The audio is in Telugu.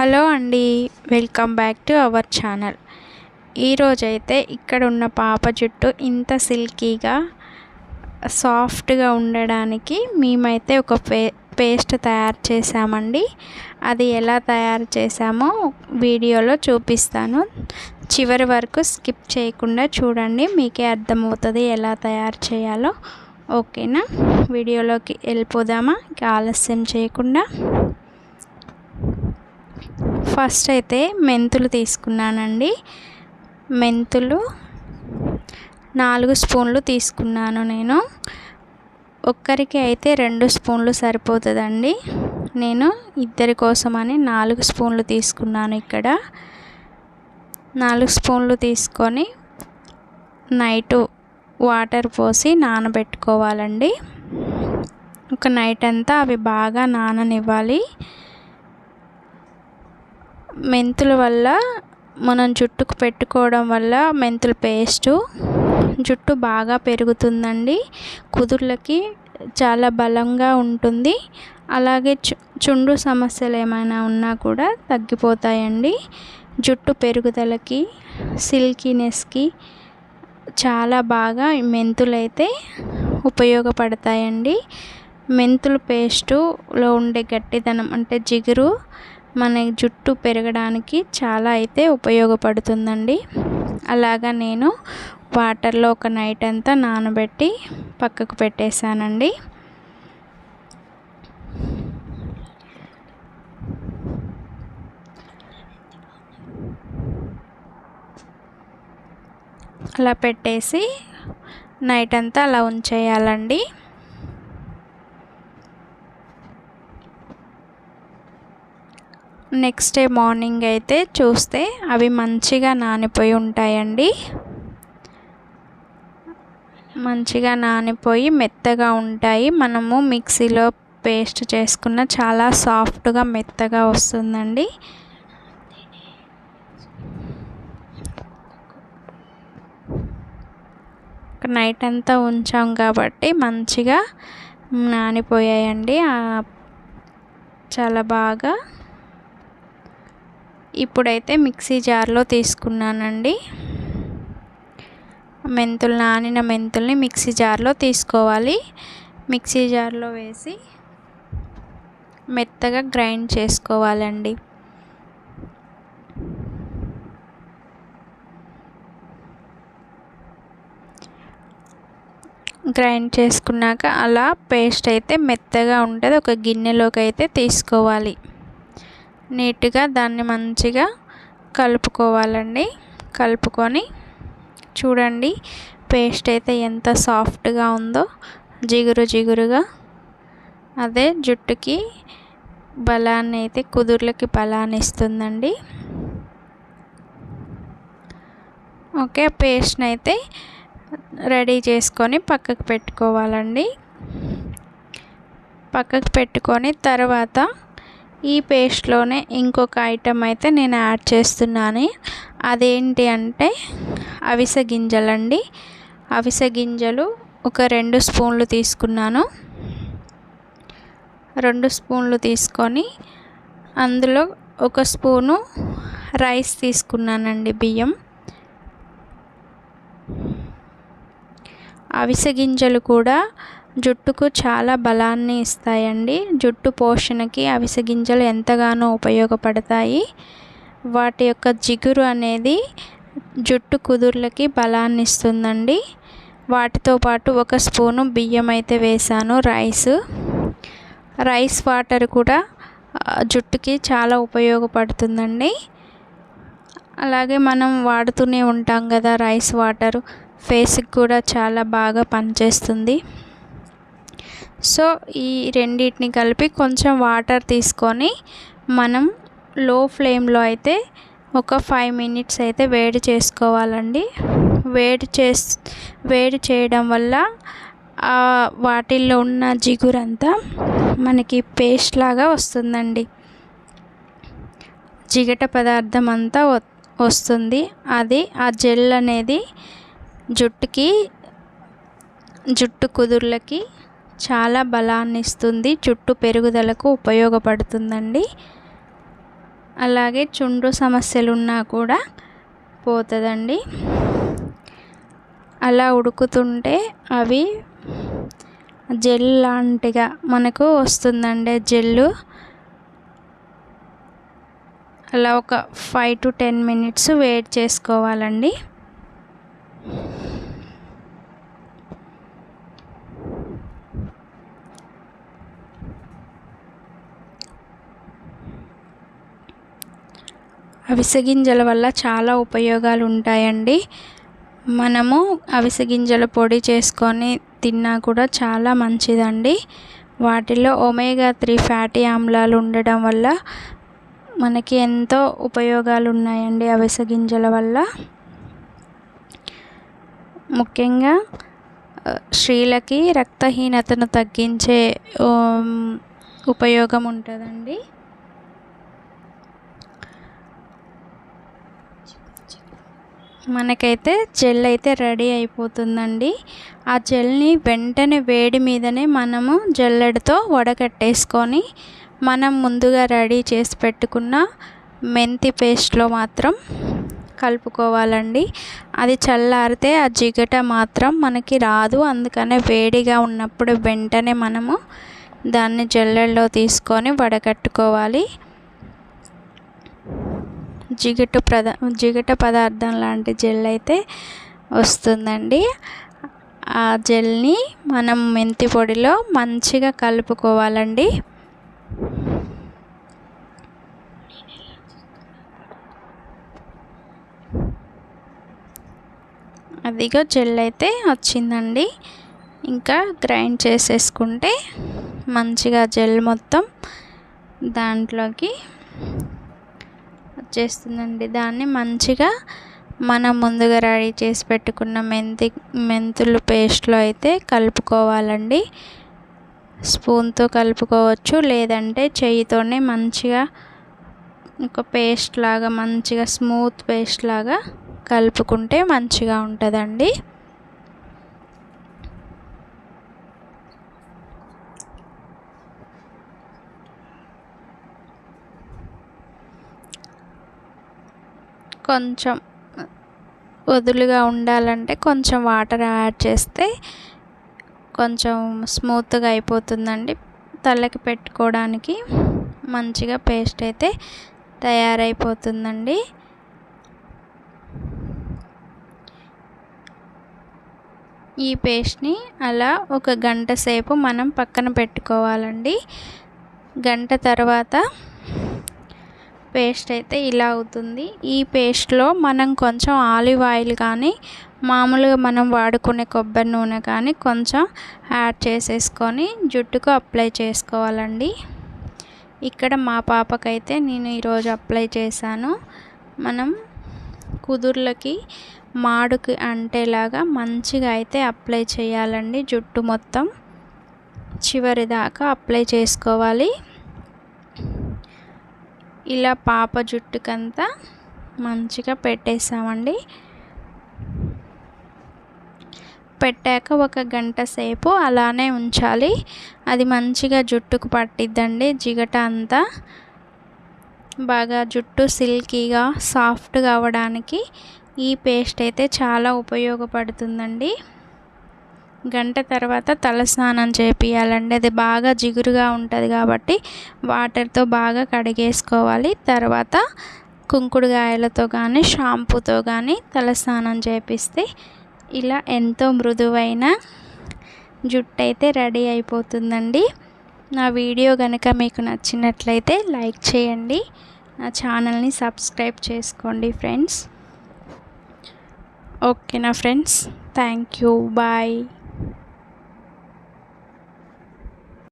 హలో అండి welcome back to our channel. ఈరోజైతే ఇక్కడ ఉన్న పాప జుట్టు ఇంత సిల్కీగా సాఫ్ట్గా ఉండడానికి మేమైతే ఒక పే పేస్ట్ తయారు చేసామండి అది ఎలా తయారు చేసామో వీడియోలో చూపిస్తాను. చివరి వరకు స్కిప్ చేయకుండా చూడండి మీకే అర్థమవుతుంది ఎలా తయారు చేయాలో. ఓకేనా? వీడియోలోకి వెళ్ళిపోదామా? ఆలస్యం చేయకుండా. ఫస్ట్ అయితే మెంతులు తీసుకున్నానండి. మెంతులు నాలుగు స్పూన్లు తీసుకున్నాను నేను. ఒక్కరికి అయితే రెండు స్పూన్లు సరిపోతుందండి. నేను ఇద్దరి కోసమని నాలుగు స్పూన్లు తీసుకున్నాను ఇక్కడ. నాలుగు స్పూన్లు తీసుకొని నైటు వాటర్ పోసి నానబెట్టుకోవాలండి. ఒక నైట్ అంతా అవి బాగా నాననివ్వాలి. మెంతుల వల్ల మనం జుట్టుకు పెట్టుకోవడం వల్ల మెంతుల పేస్టు జుట్టు బాగా పెరుగుతుందండి. కుదుర్లకి చాలా బలంగా ఉంటుంది. అలాగే చు చుండు సమస్యలు ఏమైనా ఉన్నా కూడా తగ్గిపోతాయండి. జుట్టు పెరుగుదలకి సిల్కీనెస్కి చాలా బాగా మెంతులు అయితే ఉపయోగపడతాయండి. మెంతుల పేస్టులో ఉండే గట్టిదనం అంటే జిగురు మన జుట్టు పెరగడానికి చాలా అయితే ఉపయోగపడుతుందండి. అలాగా నేను వాటర్లో ఒక నైట్ అంతా నానబెట్టి పక్కకు పెట్టేశానండి. అలా పెట్టేసి నైట్ అంతా అలా ఉంచేయాలండి. నెక్స్ట్ డే మార్నింగ్ అయితే చూస్తే అవి మంచిగా నానిపోయి ఉంటాయండి. మంచిగా నానిపోయి మెత్తగా ఉంటాయి. మనము మిక్సీలో పేస్ట్ చేసుకున్న చాలా సాఫ్ట్గా మెత్తగా వస్తుందండి. నైట్ అంతా ఉంచాం కాబట్టి మంచిగా నానిపోయాయండి. చాలా బాగా ఇప్పుడైతే మిక్సీ జార్లో తీసుకున్నానండి. మెంతులు నానిన మెంతుల్ని మిక్సీ జార్లో తీసుకోవాలి. మిక్సీ జార్లో వేసి మెత్తగా గ్రైండ్ చేసుకోవాలండి. గ్రైండ్ చేసుకున్నాక అలా పేస్ట్ అయితే మెత్తగా ఉంటుంది. ఒక గిన్నెలోకి అయితే తీసుకోవాలి. నీట్గా దాన్ని మంచిగా కలుపుకోవాలండి. కలుపుకొని చూడండి పేస్ట్ అయితే ఎంత సాఫ్ట్గా ఉందో. జిగురు జిగురుగా అదే జుట్టుకి బలాన్ని అయితే కుదుర్లకి బలాన్ని ఇస్తుందండి. ఓకే పేస్ట్ని అయితే రెడీ చేసుకొని పక్కకు పెట్టుకోవాలండి. పక్కకు పెట్టుకొని తర్వాత ఈ పేస్ట్లోనే ఇంకొక ఐటెం అయితే నేను యాడ్ చేస్తున్నాను. అదేంటి అంటే అవిసె గింజలండి. అవిసె గింజలు ఒక రెండు స్పూన్లు తీసుకున్నాను. రెండు స్పూన్లు తీసుకొని అందులో ఒక స్పూను రైస్ తీసుకున్నానండి బియ్యం. అవిసె గింజలు కూడా జుట్టుకు చాలా బలాన్ని ఇస్తాయండి. జుట్టు పోషణకి అవిసె గింజలు ఎంతగానో ఉపయోగపడతాయి. వాటి యొక్క జిగురు అనేది జుట్టు కుదుర్లకి బలాన్ని ఇస్తుందండి. వాటితో పాటు ఒక స్పూను బియ్యం అయితే వేసాను రైస్. రైస్ వాటర్ కూడా జుట్టుకి చాలా ఉపయోగపడుతుందండి. అలాగే మనం వాడుతూనే ఉంటాం కదా రైస్ వాటర్. ఫేస్కి కూడా చాలా బాగా పనిచేస్తుంది. సో ఈ రెండింటిని కలిపి కొంచెం వాటర్ తీసుకొని మనం లో ఫ్లేమ్లో అయితే ఒక ఫైవ్ మినిట్స్ అయితే వేడి చేసుకోవాలండి. వేడి చేస్ వేడి చేయడం వల్ల వాటిల్లో ఉన్న జిగురంతా మనకి పేస్ట్ లాగా వస్తుందండి. జిగట పదార్థం అంతా వస్తుంది. అది ఆ జెల్ అనేది జుట్టుకి జుట్టు కుదుర్లకి చాలా బలాన్ని ఇస్తుంది జుట్టు పెరుగుదలకు ఉపయోగపడుతుందండి. అలాగే చుండ్రు సమస్యలు ఉన్నా కూడా పోతుందండి. అలా ఉడుకుతుంటే అవి జెల్ లాంటిగా మనకు వస్తుందండి జెల్లు. అలా ఒక five to ten minutes wait చేసుకోవాలండి. అవిసె గింజల వల్ల చాలా ఉపయోగాలు ఉంటాయండి మనము అవిసె గింజల పొడి చేసుకొని తిన్నా కూడా చాలా మంచిదండి. వాటిలో ఒమేగా త్రీ ఫ్యాటీ ఆమ్లాలు ఉండడం వల్ల మనకి ఎంతో ఉపయోగాలు ఉన్నాయండి అవిసె గింజల వల్ల. ముఖ్యంగా స్త్రీలకి రక్తహీనతను తగ్గించే ఉపయోగం ఉంటుందండి మనకైతే జెల్ అయితే రెడీ అయిపోతుందండి. ఆ జెల్ని వెంటనే వేడి మీదనే మనము జల్లెడతో వడకట్టేసుకొని మనం ముందుగా రెడీ చేసి పెట్టుకున్న మెంతి పేస్ట్లో మాత్రం కలుపుకోవాలండి. అది చల్లారితే ఆ జిగట మాత్రం మనకి రాదు. అందుకనే వేడిగా ఉన్నప్పుడు వెంటనే మనము దాన్ని జల్లెడలో తీసుకొని వడకట్టుకోవాలి. జిగట ప్రద జిగట పదార్థం లాంటి జెల్ అయితే వస్తుందండి. ఆ జెల్ని మనం మెంతి పొడిలో మంచిగా కలుపుకోవాలండి. అదిగో జెల్ అయితే వచ్చిందండి. ఇంకా గ్రైండ్ చేసేసుకుంటే మంచిగా జెల్ మొత్తం దాంట్లోకి వచ్చేస్తుందండి దాన్ని మంచిగా మనం ముందుగా రెడీ చేసి పెట్టుకున్న మెంతి మెంతులు పేస్ట్లో అయితే కలుపుకోవాలండి. స్పూన్తో కలుపుకోవచ్చు. లేదంటే చేయితోనే మంచిగా ఒక పేస్ట్ లాగా మంచిగా స్మూత్ పేస్ట్ లాగా కలుపుకుంటే మంచిగా ఉంటుందండి. కొంచెం వదులుగా ఉండాలంటే కొంచెం వాటర్ యాడ్ చేస్తే కొంచెం స్మూత్గా అయిపోతుందండి. తలకి పెట్టుకోవడానికి మంచిగా పేస్ట్ అయితే తయారైపోతుందండి. ఈ పేస్ట్ని అలా ఒక గంట సేపు మనం పక్కన పెట్టుకోవాలండి. గంట తర్వాత పేస్ట్ అయితే ఇలా అవుతుంది. ఈ పేస్ట్లో మనం కొంచెం ఆలివ్ ఆయిల్ కానీ మామూలుగా మనం వాడుకునే కొబ్బరి నూనె కానీ కొంచెం యాడ్ చేసేసుకొని జుట్టుకు అప్లై చేసుకోవాలండి. ఇక్కడ మా పాపకైతే నేను ఈరోజు అప్లై చేశాను. మనం కుదుర్లకి మాడుకి అంటేలాగా మంచిగా అయితే అప్లై చేయాలండి జుట్టు మొత్తం. చివరి దాకా అప్లై చేసుకోవాలి. ఇలా పాప జుట్టుకంతా మంచిగా పెట్టేసామండి పెట్టాక ఒక గంట సేపు అలానే ఉంచాలి. అది మంచిగా జుట్టుకు పట్టిద్దండి. జిగట అంతా బాగా జుట్టు సిల్కీగా సాఫ్ట్గా అవ్వడానికి ఈ పేస్ట్ అయితే చాలా ఉపయోగపడుతుందండి. గంట తర్వాత తలస్నానం చేపియాలండి అది బాగా జిగురుగా ఉంటుంది కాబట్టి వాటర్తో బాగా కడిగేసుకోవాలి. తర్వాత కుంకుడుగాయలతో కానీ షాంపూతో కానీ తలస్నానం చేపిస్తే ఇలా ఎంతో మృదువైన జుట్టు అయితే రెడీ అయిపోతుందండి. నా వీడియో కనుక మీకు నచ్చినట్లయితే లైక్ చేయండి. నా ఛానల్ని సబ్స్క్రైబ్ చేసుకోండి ఫ్రెండ్స్. ఓకేనా ఫ్రెండ్స్? Thank you. బాయ్.